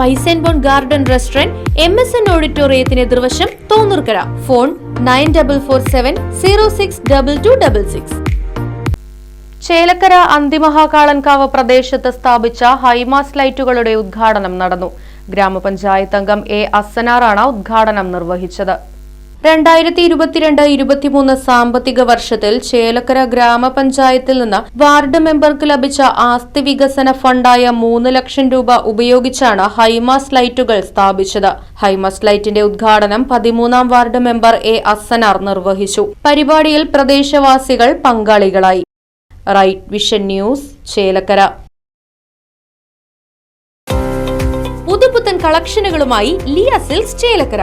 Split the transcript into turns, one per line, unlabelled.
Spice and Bone Garden restaurant M S N ഓഡിറ്റോറിയത്തിന് എതിർവശം Thonnurkara. Phone nine double four seven zero six double two double six. Chelakkara Anthimahakalankavu പ്രദേശത്ത് സ്ഥാപിച്ച high mast ലൈറ്റുകളുടെ ഉദ്ഘാടനം നടന്നു. ഗ്രാമപഞ്ചായത്ത് അംഗം A അസനാറാണ് ഉദ്ഘാടനം നിർവഹിച്ചത്. രണ്ടായിരത്തി ഇരുപത്തിരണ്ട് ഇരുപത്തിമൂന്ന് സാമ്പത്തിക വർഷത്തിൽ ചേലക്കര ഗ്രാമപഞ്ചായത്തിൽ നിന്ന് വാർഡ് മെമ്പർക്ക് ലഭിച്ച ആസ്തി വികസന ഫണ്ടായ മൂന്ന് ലക്ഷം രൂപ ഉപയോഗിച്ചാണ് ഹൈമാസ് ലൈറ്റുകൾ സ്ഥാപിച്ചത്. ഹൈമാസ് ലൈറ്റിന്റെ ഉദ്ഘാടനം പതിമൂന്നാം വാർഡ് മെമ്പർ എ അസനാർ നിർവഹിച്ചു. പരിപാടിയിൽ പ്രദേശവാസികൾ പങ്കാളികളായി. Right Vision News Chelakkara. പുതുപുത്തൻ കളക്ഷനുകളുമായി ലിയ സിൽസ് ചേലക്കര.